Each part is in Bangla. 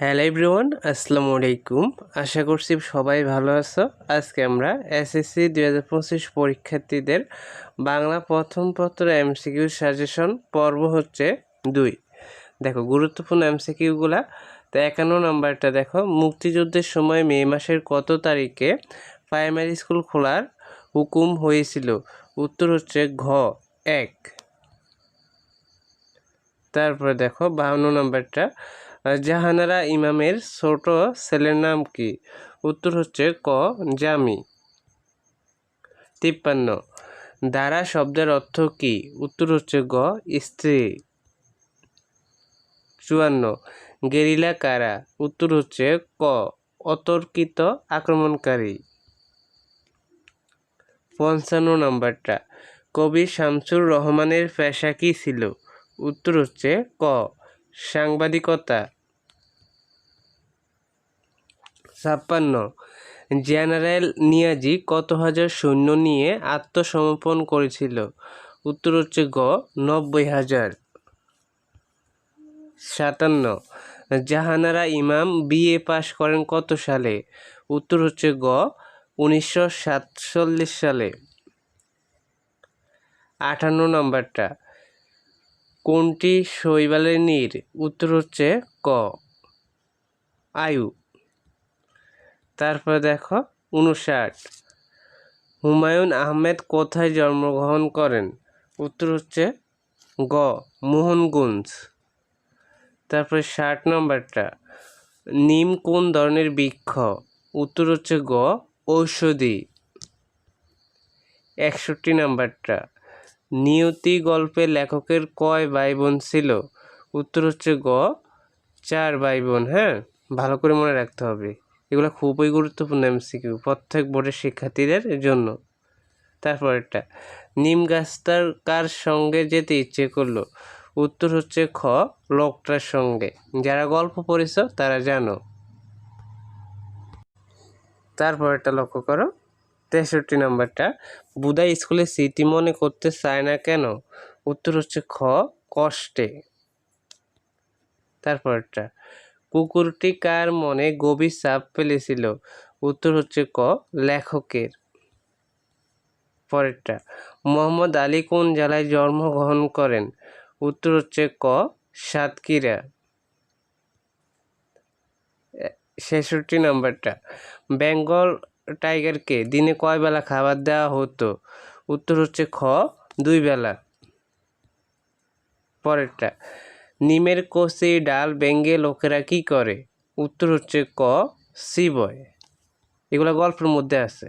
হ্যালো এভরিওয়ান আসসালামু আলাইকুম। আশা করছি সবাই ভালো আছো। আজকে আমরা এসএসসি দুই হাজার পঁচিশ পরীক্ষার্থীদের বাংলা প্রথম পত্র এমসিকিউ সাজেশন পর্ব হচ্ছে দুই। দেখো, গুরুত্বপূর্ণ এমসিকিউগুলা তো একান্ন নাম্বারটা দেখো, মুক্তিযুদ্ধের সময় মে মাসের কত তারিখে প্রাইমারি স্কুল খোলার হুকুম হয়েছিল? উত্তর হচ্ছে ঘ, এক। তারপরে দেখো, বাহান্ন নাম্বারটা জাহানারা ইমামের ছোট ছেলের নাম কি? উত্তর হচ্ছে ক, জামি। তিপ্পান্ন। দ্বারা শব্দের অর্থ কি? উত্তর হচ্ছে গ, স্ত্রী। চুয়ান্ন। গেরিলা কারা? উত্তর হচ্ছে ক, অতর্কিত আক্রমণকারী। পঞ্চান্ন নম্বরটা। কবি শামসুর রহমানের পেশা কী ছিল? উত্তর হচ্ছে ক, সাংবাদিকতা। ছাপ্পান্ন। জেনারেল নিয়াজি কত হাজার সৈন্য নিয়ে আত্মসমর্পণ করেছিল? উত্তর হচ্ছে গ, নব্বই হাজার। সাতান্ন। জাহানারা ইমাম বিএ পাশ করেন কত সালে? উত্তর হচ্ছে গ, উনিশশো সাতচল্লিশ সালে। আটান্ন নম্বরটা। কোনটি শৈবালের নীর? উত্তর হচ্ছে ক। আয়ু। তারপর দেখো উনষাট হুমায়ুন আহমেদ কোথায় জন্মগ্রহণ করেন? উত্তর হচ্ছে গ, মোহনগঞ্জ। তারপরে ষাট নম্বরটা, নিম কোন ধরনের বৃক্ষ? উত্তর হচ্ছে গ, ঔষধি। একষট্টি নাম্বারটা, নিয়তি গল্পে লেখকের কয় ভাই বোন ছিল? উত্তর হচ্ছে গ, চার ভাই বোন হ্যাঁ? ভালো করে মনে রাখতে হবে। এগুলো খুবই গুরুত্বপূর্ণ এমসিকিউ প্রত্যেক বোর্ডের শিক্ষার্থীদের জন্য। তারপরেরটা, নিম গাছটার কার সঙ্গে যেতে ইচ্ছে করল? উত্তর হচ্ছে খ, লোকটার সঙ্গে। যারা গল্প পড়েছ তারা জানো। তারপর একটা লক্ষ্য করো, তেষট্টি নম্বরটা, বুদাই স্কুলে স্মৃতি মনে করতে চায় না কেন? উত্তর হচ্ছে খ, কষ্টে। তারপরটা কুকুরটি কার মনে গভীর চাপ ফেলেছিল? উত্তর হচ্ছে ক, লেখকের। পরেরটা, মোহাম্মদ আলী কোন জেলায় জন্মগ্রহণ করেন? উত্তর হচ্ছে ক, সাতক্ষীরা। ছেষট্টি নম্বরটা, বেঙ্গল টাইগারকে দিনে কয় বেলা খাবার দেওয়া হতো? উত্তর হচ্ছে খ, দুই বেলা। পরেরটা নিমের কষি ডাল ব্যঙ্গে লোকেরা কি করে? উত্তর হচ্ছে ক সিবয় এগুলো গল্পের মধ্যে আছে।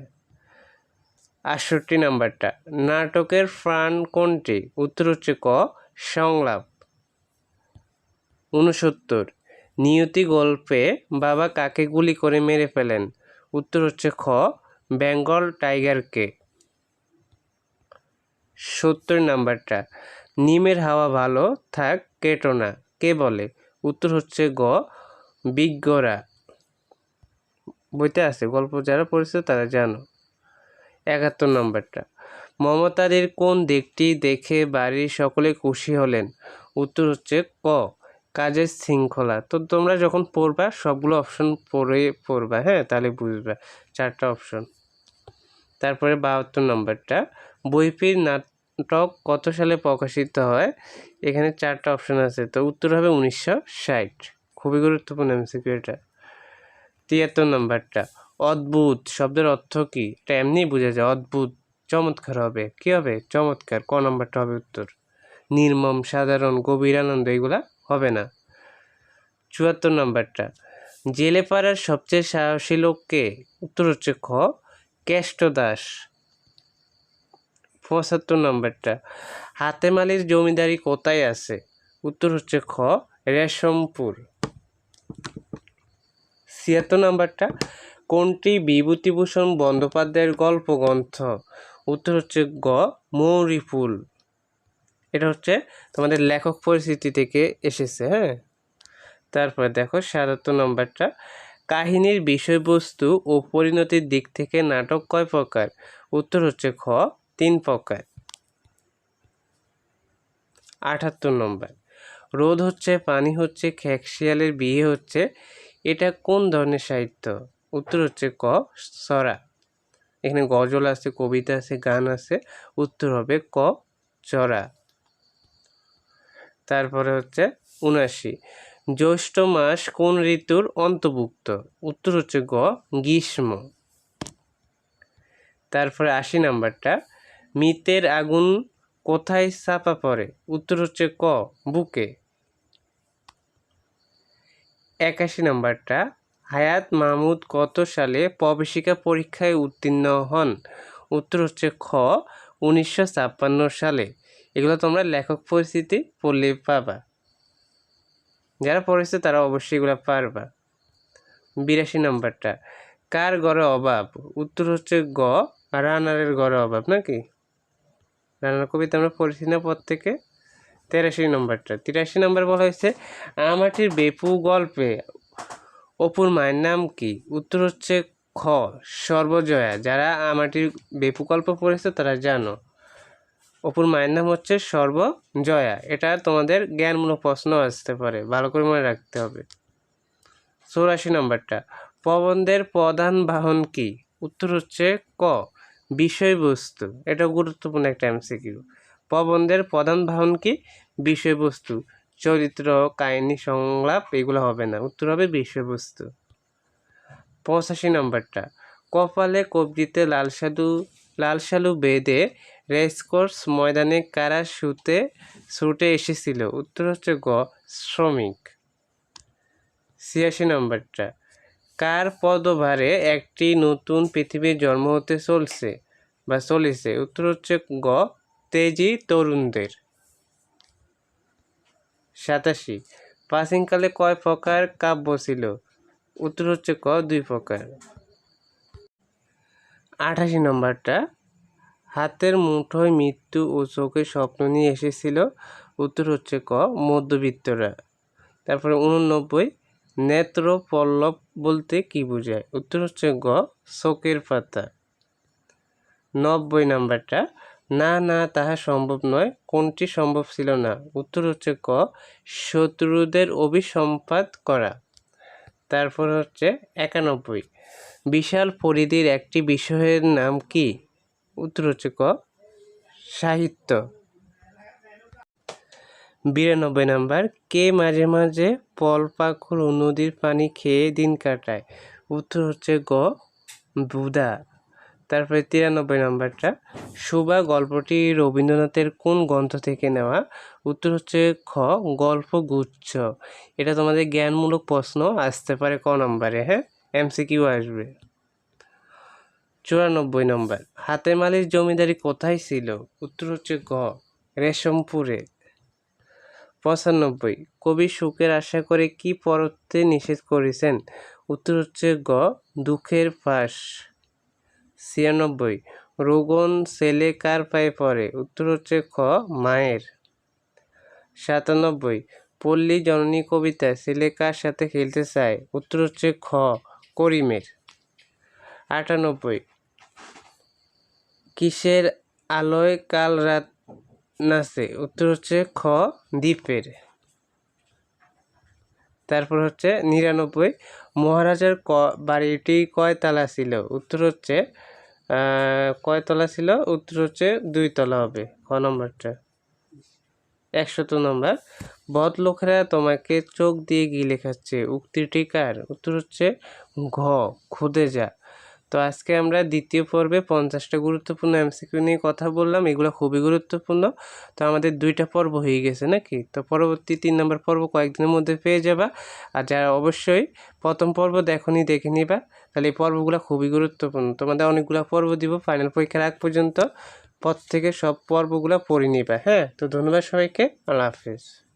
আটষট্টি নাম্বারটা, নাটকের প্রাণ কোনটি? উত্তর হচ্ছে ক, সংলাপ। উনসত্তর নিয়তি গল্পে বাবা কাকে গুলি করে মেরে ফেলেন? উত্তর হচ্ছে খ, বেঙ্গল টাইগারকে। সত্তর নাম্বারটা, নিমের হাওয়া ভালো থাক কেটো না। কে বলে? উত্তর হচ্ছে গ, বিজ্ঞরা। বইতে আছে, গল্প যারা পড়েছে তারা জানো। একাত্তর নম্বরটা। মমতাদের কোন দিকটি দেখে বাড়ির সকলে খুশি হলেন? উত্তর হচ্ছে ক, কাজের শৃঙ্খলা। তো তোমরা যখন পড়বা, সবগুলো অপশন পড়ে পড়বা হ্যাঁ? তাহলে বুঝবা, চারটা অপশন তারপরে বাহাত্তর নম্বরটা। বইপির নাটক কত সালে প্রকাশিত হয়? এখানে চারটা অপশন আছে, তো উত্তর হবে উনিশশো ষাট। খুবই গুরুত্বপূর্ণ এমসিকিউ এটা। তিয়াত্তর নম্বরটা, অদ্ভুত। শব্দের অর্থ কি? এটা এমনি বোঝা যায়, অদ্ভুত, চমৎকার হবে। কি হবে? চমৎকার। ক নম্বরটা হবে উত্তর? নির্মম, সাধারণ, গভীর আনন্দ, এগুলা হবে না। চুয়াত্তর নম্বরটা, জেলে পাড়ার সবচেয়ে সাহসী লোককে উত্তর হচ্ছে খ, কেষ্ট দাস। পঁচাত্তর নম্বরটা। হাতেমালির জমিদারি কোথায় আছে? উত্তর হচ্ছে খ, রেশমপুর। ছিয়াত্তর নাম্বারটা, কোনটি বিভূতিভূষণ বন্দ্যোপাধ্যায়ের গল্প গ্রন্থ উত্তর হচ্ছে গ, মৌরিফুল। এটা হচ্ছে তোমাদের লেখক পরিস্থিতি থেকে এসেছে হ্যাঁ? তারপরে দেখো সাতাত্তর নম্বরটা, কাহিনীর বিষয়বস্তু ও পরিণতির দিক থেকে নাটক কয় প্রকার? উত্তর হচ্ছে খ তিন প্রকার। আটাত্তর নম্বর। রোদ হচ্ছে, পানি হচ্ছে খ্যাকশিয়ালের বিয়ে হচ্ছে। এটা কোন ধরনের সাহিত্য? উত্তর হচ্ছে ক, সরা। এখানে গজল আছে, কবিতা আছে, গান আছে। উত্তর হবে ক চরা তারপরে হচ্ছে উনাশি জ্যৈষ্ঠ মাস কোন ঋতুর অন্তর্ভুক্ত? উত্তর হচ্ছে গ, গ্রীষ্ম। তারপরে আশি নাম্বারটা। মৃতের আগুন কোথায় চাপা পড়ে? উত্তর হচ্ছে ক, বুকে। একাশি নাম্বারটা, হায়াত মাহমুদ কত সালে প্রবেশিকা পরীক্ষায় উত্তীর্ণ হন? উত্তর হচ্ছে খ, উনিশশো ছাপ্পান্ন সালে। এগুলো তোমরা লেখক পরিস্থিতি পড়লে পাবা। যারা পড়েছে তারা অবশ্যই এগুলো পারবা। বিরাশি নম্বরটা, কার গড়ে অভাব? উত্তর হচ্ছে গ, রানারের গড়ে অভাব নাকি? রানার কবিতা আমরা পড়েছি না পর থেকে তেরাশি নম্বরটা। তিরাশি নম্বর বলা হয়েছে, আমাটির বেপু গল্পে অপুর মায়ের নাম কি? উত্তর হচ্ছে খ, সর্বজয়া। যারা আমাটির বেপু গল্প পড়েছে তারা জানো। অপুর মায়ের নাম হচ্ছে সর্বজয়া। এটা তোমাদের জ্ঞানমূলক প্রশ্ন আসতে পারে, ভালো করে মনে রাখতে হবে। চৌরাশি নম্বরটা প্রবন্ধের প্রধান বাহন কি? উত্তর হচ্ছে ক বিষয়বস্তু। এটা গুরুত্বপূর্ণ একটা এমসিকিউ। প্রবন্ধের প্রধান বাহন কি? বিষয়বস্তু, চরিত্র, কাহিনী সংলাপ, এগুলো হবে না। উত্তর হবে বিষয়বস্তু। পঁচাশি নম্বরটা। কপালে কবজিতে লাল সাধু, লাল সালু বেঁধে রেসকোর্স ময়দানে কারা শুতে, ছুটে এসেছিল? উত্তর হচ্ছে গ, শ্রমিক। ছিয়াশি নম্বরটা। কার পদভারে একটি নতুন পৃথিবীর জন্ম হতে চলছে বা চলেছে? উত্তর হচ্ছে গ, তেজি তরুণদের। সাতাশি, প্রাচীনকালে কয় প্রকার কাব্য ছিল? উত্তর হচ্ছে ক, দুই প্রকার। আঠাশি নম্বরটা, হাতের মুঠোয় মৃত্যু ও চোখে স্বপ্ন নিয়ে এসেছিল। উত্তর হচ্ছে ক, মধ্যবিত্তরা। তারপরে উননব্বই নেত্র পল্লব বলতে কি বোঝায়? উত্তর হচ্ছে গ, শোকের পাতা। নব্বই নাম্বারটা, না না, তাহা সম্ভব নয়। কোনটি সম্ভব ছিল না? উত্তর হচ্ছে ক, শত্রুদের অভিসম্পাদ করা। তারপর হচ্ছে একানব্বই, বিশাল পরিধির একটি বিষয়ের নাম কি? উত্তর হচ্ছে ক, সাহিত্য। বিরানব্বই নাম্বার, কে মাঝে মাঝে পল পাখর ও নদীর পানি খেয়ে দিন কাটায়? উত্তর হচ্ছে গ, বুদা। তারপরে তিরানব্বই নাম্বারটা সুবা গল্পটি রবীন্দ্রনাথের কোন গ্রন্থ থেকে নেওয়া? উত্তর হচ্ছে খ গল্প গুচ্ছ এটা তোমাদের জ্ঞানমূলক প্রশ্ন, আসতে পারে ক নম্বরে হ্যাঁ? এমসিকিউ আসবে। চুরানব্বই নম্বর হাতে মালির জমিদারি কোথায় ছিল? উত্তর হচ্ছে গ, রেশমপুরে। পঁচানব্বই। কবি সুখের আশা করে কি পরতে নিষেধ করেছেন? উত্তর হচ্ছে গ, দুঃখের পাশ ছিয়ানব্বই, রোগন ছেলে কার পায়ে পড়ে? উত্তর হচ্ছে খ, মায়ের। সাতানব্বই, পল্লী জননী কবিতা ছেলে কার সাথে খেলতে চায়? উত্তর হচ্ছে খ, করিমের। আটানব্বই, কিসের আলোয় কাল রাত নাচে উত্তর হচ্ছে খ, দ্বীপের। তারপর হচ্ছে নিরানব্বই, মহারাজার ক, বাড়িটি কয়তলা ছিল? উত্তর হচ্ছে কয়তলা ছিল? উত্তর হচ্ছে দুই তলা হবে, খ নম্বরটা। একশত নম্বর বদ লোকেরা তোমাকে চোখ দিয়ে গিলে খাচ্ছে উক্তিটি কার? উত্তর হচ্ছে ঘ, খুদে যা। তো আজকে আমরা দ্বিতীয় পর্বে পঞ্চাশটা গুরুত্বপূর্ণ এমসিকিউ নিয়ে কথা বললাম, এগুলো খুবই গুরুত্বপূর্ণ। তো আমাদের দুইটা পর্ব হয়ে গেছে নাকি? তো পরবর্তী তিন নম্বর পর্ব কয়েকদিনের মধ্যে পেয়ে যাবা। আর যারা অবশ্যই প্রথম পর্ব দেখনি, দেখে নিবা। তাহলে এই পর্বগুলো খুবই গুরুত্বপূর্ণ। তোমাদের অনেকগুলো পর্ব দিব ফাইনাল পরীক্ষার আগ পর্যন্ত। পর থেকে সব পর্বগুলো পড়ে নিবা হ্যাঁ? তো ধন্যবাদ সবাইকে। আল্লাহ হাফিজ।